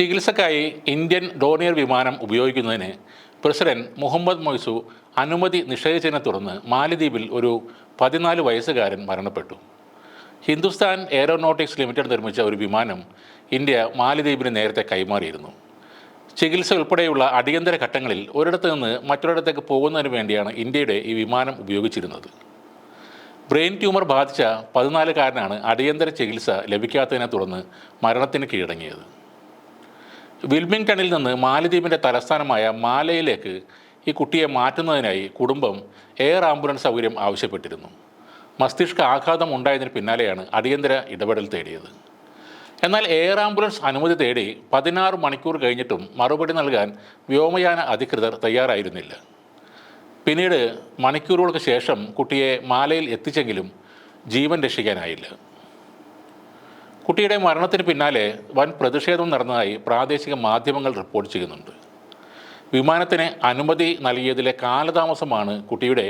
ചികിത്സക്കായി Indian Dornier വിമാനം ഉപയോഗിക്കുന്നതിന് പ്രസിഡന്റ് മുഹമ്മദ് മൊയ്സു അനുമതി നിഷേധിച്ചതിനെ തുടർന്ന് മാലിദ്വീപിൽ ഒരു പതിനാല് വയസ്സുകാരൻ മരണപ്പെട്ടു. ഹിന്ദുസ്ഥാൻ എയറോനോട്ടിക്സ് ലിമിറ്റഡ് നിർമ്മിച്ച ഒരു വിമാനം ഇന്ത്യ മാലിദ്വീപിന് നേരത്തെ കൈമാറിയിരുന്നു. ചികിത്സ ഉൾപ്പെടെയുള്ള അടിയന്തര ഘട്ടങ്ങളിൽ ഒരിടത്തു നിന്ന് മറ്റൊരിടത്തേക്ക് പോകുന്നതിന് വേണ്ടിയാണ് ഇന്ത്യയുടെ ഈ വിമാനം ഉപയോഗിച്ചിരുന്നത്. ബ്രെയിൻ ട്യൂമർ ബാധിച്ച പതിനാലുകാരനാണ് അടിയന്തര ചികിത്സ ലഭിക്കാത്തതിനെ തുടർന്ന് മരണത്തിന് കീഴടങ്ങിയത്. വിൽമിംഗ്ടണിൽ നിന്ന് മാലദ്വീപിന്റെ തലസ്ഥാനമായ മാലയിലേക്ക് ഈ കുട്ടിയെ മാറ്റുന്നതിനായി കുടുംബം എയർ ആംബുലൻസ് സൗകര്യം ആവശ്യപ്പെട്ടിരുന്നു. മസ്തിഷ്ക ആഘാതം ഉണ്ടായതിന് പിന്നാലെയാണ് അടിയന്തര ഇടപെടൽ തേടിയത്. എന്നാൽ എയർ ആംബുലൻസ് അനുമതി തേടി പതിനാറ് മണിക്കൂർ കഴിഞ്ഞിട്ടും മറുപടി നൽകാൻ വ്യോമയാന അധികൃതർ തയ്യാറായിരുന്നില്ല. പിന്നീട് മണിക്കൂറുകൾക്ക് ശേഷം കുട്ടിയെ മാലയിൽ എത്തിച്ചെങ്കിലും ജീവൻ രക്ഷിക്കാനായില്ല. കുട്ടിയുടെ മരണത്തിന് പിന്നാലെ വൻ പ്രതിഷേധം നടന്നതായി പ്രാദേശിക മാധ്യമങ്ങൾ റിപ്പോർട്ട് ചെയ്യുന്നുണ്ട്. വിമാനത്തിന് അനുമതി നൽകിയതിലെ കാലതാമസമാണ് കുട്ടിയുടെ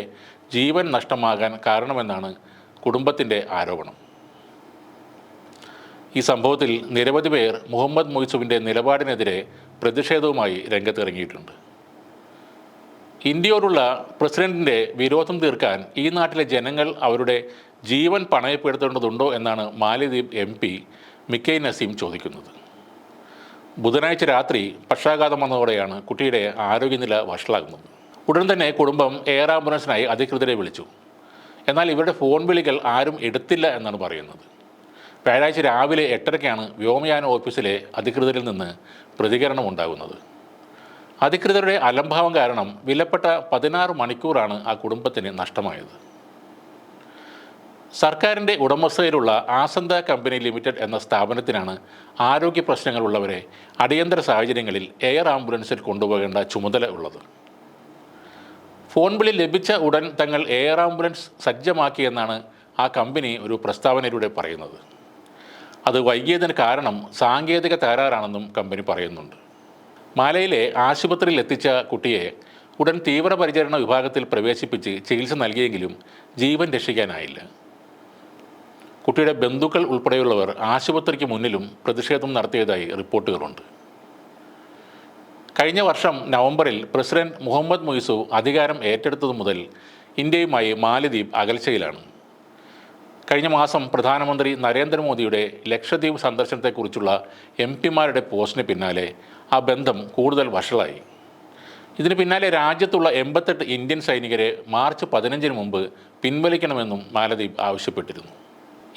ജീവൻ നഷ്ടമാകാൻ കാരണമെന്നാണ് കുടുംബത്തിന്റെ ആരോപണം. ഈ സംഭവത്തിൽ നിരവധി പേർ മുഹമ്മദ് മൊയ്സുവിന്റെ നിലപാടിനെതിരെ പ്രതിഷേധവുമായി രംഗത്തിറങ്ങിയിട്ടുണ്ട്. ഇന്ത്യയോടുള്ള പ്രസിഡന്റിന്റെ വിരോധം തീർക്കാൻ ഈ നാട്ടിലെ ജനങ്ങൾ അവരുടെ ജീവൻ പണയപ്പെടുത്തേണ്ടതുണ്ടോ എന്നാണ് മാലിദ്വീപ് എം പി മിക്കൈ നസീം ചോദിക്കുന്നത്. ബുധനാഴ്ച രാത്രി പക്ഷാഘാതം വന്നതോടെയാണ് കുട്ടിയുടെ ആരോഗ്യനില വഷളാകുന്നത്. ഉടൻ തന്നെ കുടുംബം എയർ ആംബുലൻസിനായി അധികൃതരെ വിളിച്ചു. എന്നാൽ ഇവരുടെ ഫോൺ വിളികൾ ആരും എടുത്തില്ല എന്നാണ് പറയുന്നത്. വ്യാഴാഴ്ച രാവിലെ എട്ടരയ്ക്കാണ് വ്യോമയാന ഓഫീസിലെ അധികൃതരിൽ നിന്ന് പ്രതികരണം ഉണ്ടാകുന്നത് അധികൃതരുടെ അലംഭാവം കാരണം വിലപ്പെട്ട പതിനാറ് മണിക്കൂറാണ് ആ കുടുംബത്തിന് നഷ്ടമായത്. സർക്കാരിന്റെ ഉടമസ്ഥയിലുള്ള ആസന്ത കമ്പനി ലിമിറ്റഡ് എന്ന സ്ഥാപനത്തിനാണ് ആരോഗ്യ പ്രശ്നങ്ങളുള്ളവരെ അടിയന്തര സാഹചര്യങ്ങളിൽ എയർ ആംബുലൻസിൽ കൊണ്ടുപോകേണ്ട ചുമതല ഉള്ളത്. ഫോൺ വിളി ലഭിച്ച ഉടൻ തങ്ങൾ എയർ ആംബുലൻസ് സജ്ജമാക്കിയെന്നാണ് ആ കമ്പനി ഒരു പ്രസ്താവനയിലൂടെ പറയുന്നത്. അത് വൈകിയതിന് കാരണം സാങ്കേതിക തകരാറാണെന്നും കമ്പനി പറയുന്നുണ്ട്. മാലയിലെ ആശുപത്രിയിൽ എത്തിച്ച കുട്ടിയെ ഉടൻ തീവ്രപരിചരണ വിഭാഗത്തിൽ പ്രവേശിപ്പിച്ച് ചികിത്സ നൽകിയെങ്കിലും ജീവൻ രക്ഷിക്കാനായില്ല. കുട്ടിയുടെ ബന്ധുക്കൾ ഉൾപ്പെടെയുള്ളവർ ആശുപത്രിക്ക് മുന്നിലും പ്രതിഷേധം നടത്തിയതായി റിപ്പോർട്ടുകളുണ്ട്. കഴിഞ്ഞ വർഷം നവംബറിൽ പ്രസിഡന്റ് മുഹമ്മദ് മൊയ്സു അധികാരം ഏറ്റെടുത്തതു മുതൽ ഇന്ത്യയുമായി മാലദ്വീപ് അകൽച്ചയിലാണ്. കഴിഞ്ഞ മാസം പ്രധാനമന്ത്രി നരേന്ദ്രമോദിയുടെ ലക്ഷദ്വീപ് സന്ദർശനത്തെക്കുറിച്ചുള്ള എം പിമാരുടെ പോസ്റ്റിന് പിന്നാലെ ആ ബന്ധം കൂടുതൽ വഷളായി. ഇതിന് പിന്നാലെ രാജ്യത്തുള്ള എൺപത്തെട്ട് ഇന്ത്യൻ സൈനികരെ മാർച്ച് പതിനഞ്ചിന് മുമ്പ് പിൻവലിക്കണമെന്നും മാലദ്വീപ് ആവശ്യപ്പെട്ടിരുന്നു.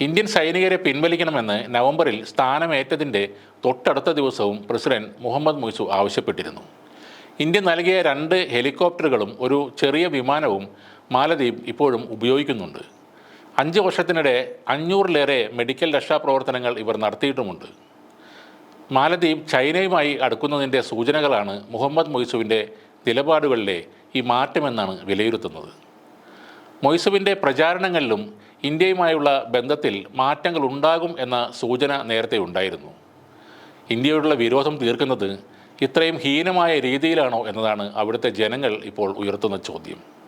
ഇന്ത്യൻ സൈനികരെ പിൻവലിക്കണമെന്ന് നവംബറിൽ സ്ഥാനമേറ്റതിന്റെ തൊട്ടടുത്ത ദിവസവും പ്രസിഡന്റ് മുഹമ്മദ് മൊയ്സു ആവശ്യപ്പെട്ടിരുന്നു. ഇന്ത്യ നൽകിയ രണ്ട് ഹെലികോപ്റ്ററുകളും ഒരു ചെറിയ വിമാനവും മാലദ്വീപ് ഇപ്പോഴും ഉപയോഗിക്കുന്നുണ്ട്. അഞ്ച് വർഷത്തിനിടെ അഞ്ഞൂറിലേറെ മെഡിക്കൽ രക്ഷാപ്രവർത്തനങ്ങൾ ഇവർ നടത്തിയിട്ടുമുണ്ട്. മാലദ്വീപ് ചൈനയുമായി അടുക്കുന്നതിന്റെ സൂചനകളാണ് മുഹമ്മദ് മൊയ്സുവിന്റെ നിലപാടുകളിലെ ഈ മാറ്റമെന്നാണ് വിലയിരുത്തുന്നത്. മൊയ്സുവിന്റെ പ്രചാരണങ്ങളിലും ഇന്ത്യയുമായുള്ള ബന്ധത്തിൽ മാറ്റങ്ങൾ ഉണ്ടാകും എന്ന സൂചന നേരത്തെ ഉണ്ടായിരുന്നു. ഇന്ത്യയോടുള്ള വിരോധം തീർക്കുന്നത് ഇത്രയും ഹീനമായ രീതിയിലാണോ എന്നതാണ് അവിടുത്തെ ജനങ്ങൾ ഇപ്പോൾ ഉയർത്തുന്ന ചോദ്യം.